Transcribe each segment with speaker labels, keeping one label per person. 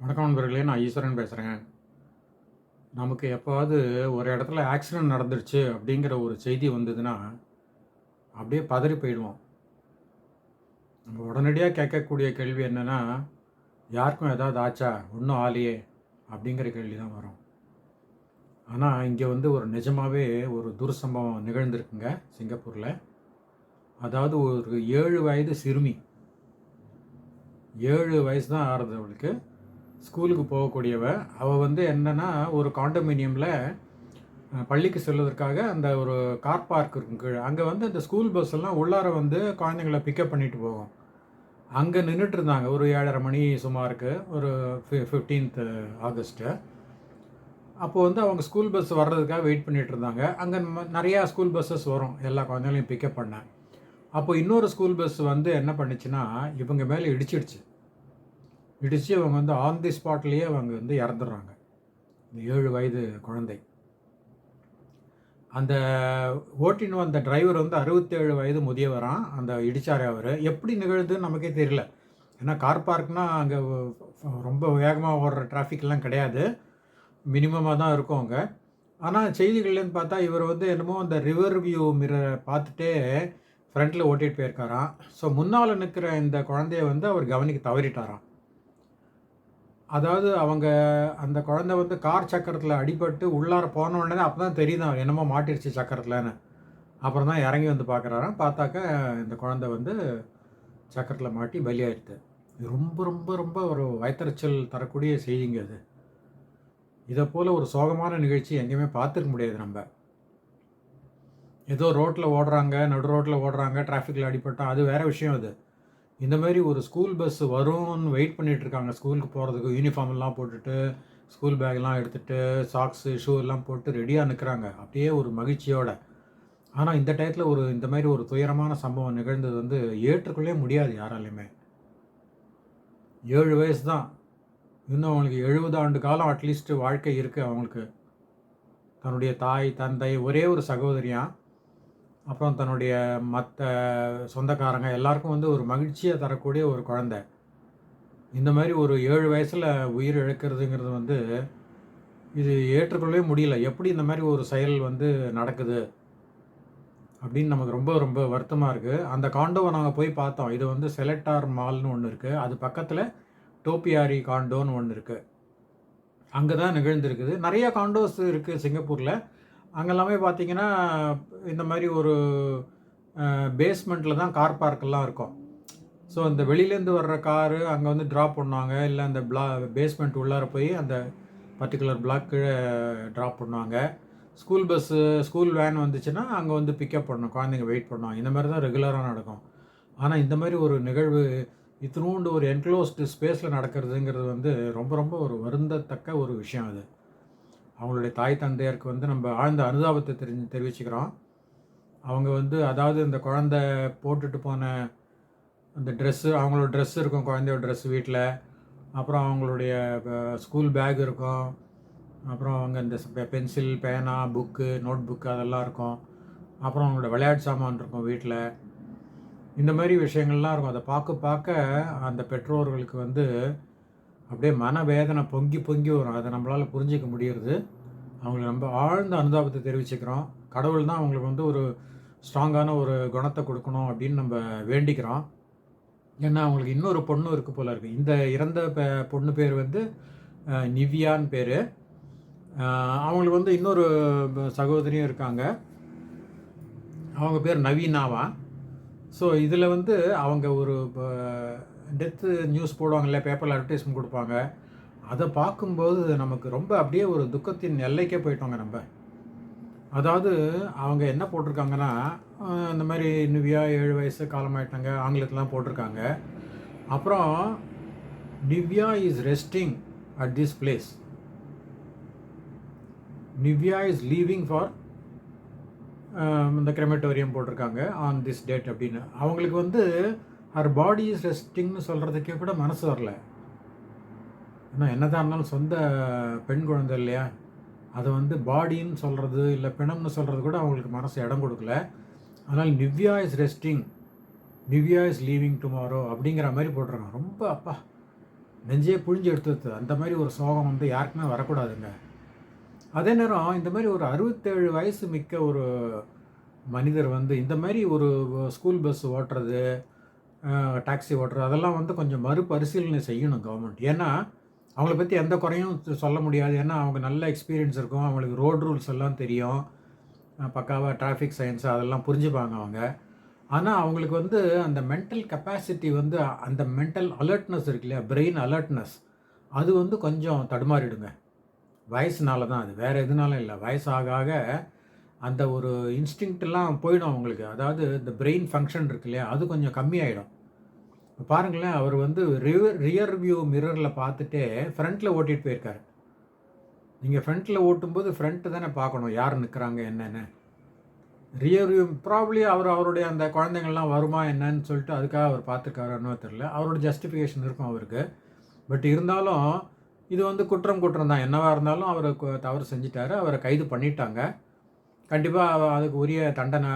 Speaker 1: வணக்கம் நண்பர்களே நான் ஈஸ்வரன் பேசுகிறேன் நமக்கு எப்போவாவது ஒரு இடத்துல ஆக்சிடெண்ட் நடந்துருச்சு அப்படிங்கிற ஒரு செய்தி வந்ததுன்னா அப்படியே பதறி போயிடுவோம். நம்ம உடனடியாக கேட்கக்கூடிய கேள்வி என்னென்னா யாருக்கும் ஏதாவது ஆச்சா? ஒன்றும் ஆலையே அப்படிங்கிற கேள்வி தான் வரும். ஆனால் இங்கே வந்து ஒரு நிஜமாகவே ஒரு துர்சம்பவம் நிகழ்ந்திருக்குங்க சிங்கப்பூரில். அதாவது ஒரு ஏழு வயது சிறுமி. ஏழு வயசு தான் ஆறுது அவளுக்கு. ஸ்கூலுக்கு போகக்கூடியவ அவள் வந்து என்னென்னா ஒரு காண்டமினியமில் பள்ளிக்கு செல்வதற்காக அந்த ஒரு கார் பார்க் இருக்கும் கீழே. அங்கே வந்து அந்த ஸ்கூல் பஸ் எல்லாம் உள்ளார வந்து குழந்தைங்கள பிக்கப் பண்ணிட்டு போகும். அங்கே நின்றுட்டு இருந்தாங்க ஒரு ஏழரை மணி சுமாருக்கு ஒரு ஃபி ஃபிஃப்டீன்த்து ஆகஸ்ட்டு அப்போது வந்து அவங்க ஸ்கூல் பஸ் வர்றதுக்காக வெயிட் பண்ணிட்டு இருந்தாங்க அங்கே நிறையா ஸ்கூல் பஸ்ஸஸ் வரும் எல்லா குழந்தைங்களையும் பிக்கப் பண்ண. அப்போ இன்னொரு ஸ்கூல் பஸ் வந்து என்ன பண்ணுச்சுன்னா இவங்க மேலே இடிச்சிடுச்சு. இடித்து அவங்க வந்து ஆன் தி ஸ்பாட்லேயே அவங்க வந்து இறந்துடுறாங்க. இந்த ஏழு வயது குழந்தை. அந்த ஓட்டின்னு வந்த டிரைவர் வந்து அறுபத்தேழு வயது முதியவரான் அந்த இடிச்சார் அவர். எப்படி நிகழ்துன்னு நமக்கே தெரியல. ஏன்னா கார் பார்க்னால் அங்கே ரொம்ப வேகமாக ஓடுற டிராஃபிக்லாம் கிடையாது. மினிமமாக தான் இருக்கும் அங்கே. ஆனால் செய்திகள்லேருந்து பார்த்தா இவர் வந்து என்னமோ அந்த ரிவர் வியூ மிரரை பார்த்துட்டே ஃப்ரண்ட்டில் ஓட்டிகிட்டு போயிருக்காராம். ஸோ முன்னால் நிற்கிற இந்த குழந்தைய வந்து அவர் கவனிக்க தவறிட்டாராம். அதாவது அவங்க அந்த குழந்தை வந்து கார் சக்கரத்தில் அடிபட்டு உள்ளார போன உடனே அப்போ தான் தெரியுது என்னமோ மாட்டிருச்சு சக்கரத்தில்னு அப்புறம் தான் இறங்கி வந்து பார்க்குறாராம். பார்த்தாக்க இந்த குழந்தை வந்து சக்கரத்தில் மாட்டி பலியாயிடுது. ரொம்ப ரொம்ப ரொம்ப ஒரு வயத்தறிச்சல் தரக்கூடிய செய்திங்க அது. இதை போல் ஒரு சோகமான நிகழ்ச்சி எங்கேயுமே பார்த்துருக்க முடியாது நம்ம. ஏதோ ரோட்டில் ஓடுறாங்க நடு ரோட்டில் ஓடுறாங்க டிராஃபிக்கில் அடிபட்டோம் அது வேறு விஷயம் அது. இந்த மாதிரி ஒரு ஸ்கூல் பஸ் வரும்னு வெயிட் பண்ணிகிட்ருக்காங்க இருக்காங்க. ஸ்கூலுக்கு போகிறதுக்கு யூனிஃபார்ம் எல்லாம் போட்டுட்டு ஸ்கூல் பேக்லாம் எடுத்துகிட்டு சாக்ஸு ஷூ எல்லாம் போட்டு ரெடியாக நிற்கிறாங்க அப்படியே ஒரு மகிழ்ச்சியோட. ஆனால் இந்த டயத்தில் ஒரு இந்த மாதிரி ஒரு துயரமான சம்பவம் நிகழ்ந்தது வந்து ஏற்றுக்கொள்ளவே முடியாது யாராலையுமே. ஏழு வயசு தான். இன்னும் அவங்களுக்கு எழுபது ஆண்டு காலம் அட்லீஸ்ட் வாழ்க்கை இருக்குது அவங்களுக்கு. தன்னுடைய தாய் தந்தை ஒரே ஒரு சகோதரியான் அப்புறம் தன்னுடைய மற்ற சொந்தக்காரங்க எல்லாருக்கும் வந்து ஒரு மகிழ்ச்சியை தரக்கூடிய ஒரு குழந்தை. இந்த மாதிரி ஒரு ஏழு வயசில் உயிர் இழக்கிறதுங்கிறது வந்து இது ஏற்றுக்கொள்ளவே முடியல. எப்படி இந்த மாதிரி ஒரு செயல் வந்து நடக்குது அப்படின்னு நமக்கு ரொம்ப ரொம்ப வருத்தமாக இருக்குது அந்த காண்டோவை நாங்கள் போய் பார்த்தோம். இது வந்து செலக்டார் மால்னு ஒன்று இருக்குது அது பக்கத்தில் டோப்பியாரி காண்டோன்னு ஒன்று இருக்குது அங்கே தான் நிகழ்ந்திருக்குது. நிறைய காண்டோஸ் இருக்குது சிங்கப்பூரில். அங்கெல்லாமே பார்த்தீங்கன்னா இந்த மாதிரி ஒரு பேஸ்மெண்ட்டில் தான் கார் பார்க்கெல்லாம் இருக்கும். ஸோ இந்த வெளியிலேருந்து வர்ற காரு அங்கே வந்து ட்ராப் பண்ணுவாங்க. இல்லை அந்த பிளா பேஸ்மெண்ட் உள்ளார போய் அந்த பர்டிகுலர் பிளாக் கீழே ட்ராப் பண்ணுவாங்க. ஸ்கூல் பஸ்ஸு ஸ்கூல் வேன் வந்துச்சுன்னா அங்கே வந்து பிக்கப் பண்ணணும். குழந்தைங்க வெயிட் பண்ணுவாங்க. இந்த மாதிரி தான் ரெகுலராக நடக்கும். ஆனால் இந்த மாதிரி ஒரு நிகழ்வு இத்தினூண்டு ஒரு என்க்ளோஸ்டு ஸ்பேஸில் நடக்கிறதுங்கிறது வந்து ரொம்ப ரொம்ப ஒரு வருந்தத்தக்க ஒரு விஷயம் அது. அவங்களுடைய தாய் தந்தையருக்கு வந்து நம்ம ஆழ்ந்த அனுதாபத்தை தெரிஞ்சு தெரிவிச்சுக்கிறோம். அவங்க வந்து அதாவது இந்த குழந்த போட்டுட்டு போன அந்த ட்ரெஸ்ஸு அவங்களோட ட்ரெஸ் இருக்கும் குழந்தையோட ட்ரெஸ் வீட்டில் அப்புறம் அவங்களுடைய ஸ்கூல் பேக் இருக்கும். அப்புறம் அவங்க இந்த பென்சில் பேனா புக்கு நோட் புக்கு அதெல்லாம் இருக்கும். அப்புறம் அவங்களோட விளையாட்டு சாமான் இருக்கும் வீட்டில் இந்த மாதிரி விஷயங்கள்லாம் இருக்கும். அதை பார்க்க பார்க்க அந்த பெற்றோர்களுக்கு வந்து அப்படியே மனவேதனை பொங்கி பொங்கி வரும். அதை நம்மளால் புரிஞ்சிக்க முடியுறது. அவங்களுக்கு ரொம்ப ஆழ்ந்த அனுதாபத்தை தெரிவிச்சுக்கிறோம். கடவுள் தான் அவங்களுக்கு வந்து ஒரு ஸ்ட்ராங்கான ஒரு குணத்தை கொடுக்கணும் அப்படின்னு நம்ம வேண்டிக்கிறோம். ஏன்னா அவங்களுக்கு இன்னொரு பொண்ணு இருக்குது போல இருக்குது இந்த இறந்த பொண்ணு பேர் வந்து நிவ்யான்னு பேர். அவங்களுக்கு வந்து இன்னொரு சகோதரியும் இருக்காங்க. அவங்க பேர் நவீனாவா? ஸோ இதில் வந்து அவங்க ஒரு டெத்து நியூஸ் போடுவாங்கல்ல பேப்பரில் அட்வர்டைஸ்மெண்ட் கொடுப்பாங்க. அதை பார்க்கும்போது நமக்கு ரொம்ப அப்படியே ஒரு துக்கத்தின் எல்லைக்கே போயிட்டோங்க நம்ம. அதாவது அவங்க என்ன போட்டிருக்காங்கன்னா இந்த மாதிரி நிவ்யா ஏழு வயசு காலமாயிட்டாங்க ஆங்கிலத்திலாம் போட்டிருக்காங்க. அப்புறம் Nivya is resting at this place Nivya is leaving for இந்த கிரெமட்டோரியம் போட்டிருக்காங்க ஆன் திஸ் டேட் அப்படின்னு. அவங்களுக்கு வந்து ஹர் பாடி இஸ் ரெஸ்டிங்னு சொல்கிறதுக்கே கூட மனசு வரல. ஏன்னா என்னதான் இருந்தாலும் சொந்த பெண் குழந்தை இல்லையா? அதை வந்து பாடின்னு சொல்கிறது இல்லை பிணம்னு சொல்கிறது கூட அவங்களுக்கு மனசு இடம் கொடுக்கல. அதனால் Nivya is resting Nivya is leaving tomorrow அப்படிங்கிற மாதிரி போட்டிருக்காங்க ரொம்ப அப்பா நெஞ்சே புழிஞ்சு எடுத்து அந்த மாதிரி ஒரு சோகம் வந்து யாருக்குமே வரக்கூடாதுங்க. அதே நேரம் இந்த மாதிரி ஒரு அறுபத்தேழு வயசு மிக்க ஒரு மனிதர் வந்து இந்த மாதிரி ஒரு ஸ்கூல் பஸ் ஓட்டுறது டாக்ஸி ஓட்டுறது அதெல்லாம் வந்து கொஞ்சம் மறுபரிசீலனை செய்யணும் கவர்மெண்ட் ஏன்னா அவங்கள பற்றி எந்த குறையும் சொல்ல முடியாது. ஏன்னா அவங்க நல்ல எக்ஸ்பீரியன்ஸ் இருக்கும். அவங்களுக்கு ரோட் ரூல்ஸ் எல்லாம் தெரியும். பக்காவாக டிராஃபிக் சயின்ஸ் அதெல்லாம் புரிஞ்சுப்பாங்க அவங்க. ஆனால் அவங்களுக்கு வந்து அந்த மென்டல் கெப்பாசிட்டி வந்து அந்த மென்டல் அலர்ட்னஸ் இருக்கு இல்லையா பிரெயின் அலர்ட்னஸ் அது வந்து கொஞ்சம் தடுமாறிடுங்க. வயசுனால தான் அது. வேறு எதுனாலும் இல்லை. வயசாக ஆக அந்த ஒரு இன்ஸ்டிங்க்டெல்லாம் போயிடும் அவங்களுக்கு. அதாவது இந்த பிரெயின் ஃபங்க்ஷன் இருக்கு இல்லையா அது கொஞ்சம் கம்மியாயிடும். பாருங்களேன் அவர் வந்து ரிவர் ரியர் வியூ மிரரில் பார்த்துட்டே ஃப்ரண்ட்டில் ஓட்டிகிட்டு போயிருக்காரு. நீங்கள் ஃப்ரண்ட்டில் ஓட்டும்போது ஃப்ரண்ட்டு தானே பார்க்கணும் யார் நிற்கிறாங்க என்னென்னு. ரியர் வியூ ப்ராப்ளி அவர் அவருடைய அந்த குழந்தைங்கள்லாம் வருமா என்னன்னு சொல்லிட்டு அதுக்காக அவர் பார்த்துருக்காருன்னு தெரில அவரோட ஜஸ்டிஃபிகேஷன் இருக்கும் அவருக்கு. பட் இருந்தாலும் இது வந்து குற்றம் குற்றம் தான். என்னவாக இருந்தாலும் அவர் தவறு செஞ்சிட்டாரு அவரை கைது பண்ணிட்டாங்க. கண்டிப்பாக அதுக்கு உரிய தண்டனை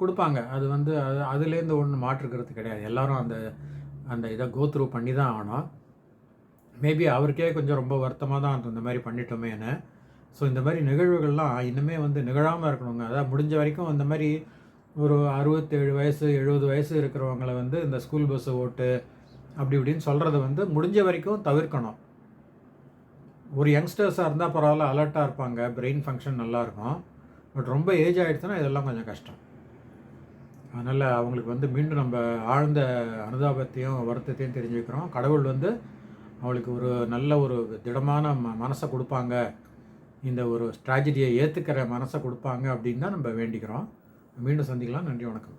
Speaker 1: கொடுப்பாங்க. அது வந்து அது அதுலேருந்து ஒன்று மாற்றுக்கிறது கிடையாது. எல்லாரும் அந்த அந்த இதை கோத்ரூ பண்ணி தான் ஆகணும். மேபி அவருக்கே கொஞ்சம் ரொம்ப வருத்தமாக தான் இருந்தது இந்த மாதிரி பண்ணிட்டோமேன்னு ஸோ இந்த மாதிரி நிகழ்வுகள்லாம் இன்னுமே வந்து நிகழாமல் இருக்கணுங்க. அதாவது முடிஞ்ச வரைக்கும் இந்த மாதிரி ஒரு அறுபத்தேழு வயசு எழுபது வயசு இருக்கிறவங்களை வந்து இந்த ஸ்கூல் பஸ்ஸை ஓட்டு அப்படி இப்படின்னு சொல்கிறத வந்து முடிஞ்ச வரைக்கும் தவிர்க்கணும். ஒரு யங்ஸ்டர்ஸாக இருந்தால் பரவாயில்ல அலர்ட்டாக இருப்பாங்க. பிரெயின் ஃபங்க்ஷன் நல்லாயிருக்கும் பட் ரொம்ப ஏஜ் ஆகிடுச்சுன்னா இதெல்லாம் கொஞ்சம் கஷ்டம். அதனால் அவங்களுக்கு வந்து மீண்டும் நம்ம ஆழ்ந்த அனுதாபத்தையும் வருத்தத்தையும் தெரிஞ்சுக்கிறோம். கடவுள் வந்து அவளுக்கு ஒரு நல்ல ஒரு திடமான ம மனசை கொடுப்பாங்க. இந்த ஒரு ஸ்ட்ராஜடியை ஏற்றுக்கிற மனசை கொடுப்பாங்க அப்படின்னு தான் நம்ம வேண்டிக்கிறோம். மீண்டும் சந்திக்கலாம். நன்றி வணக்கம்.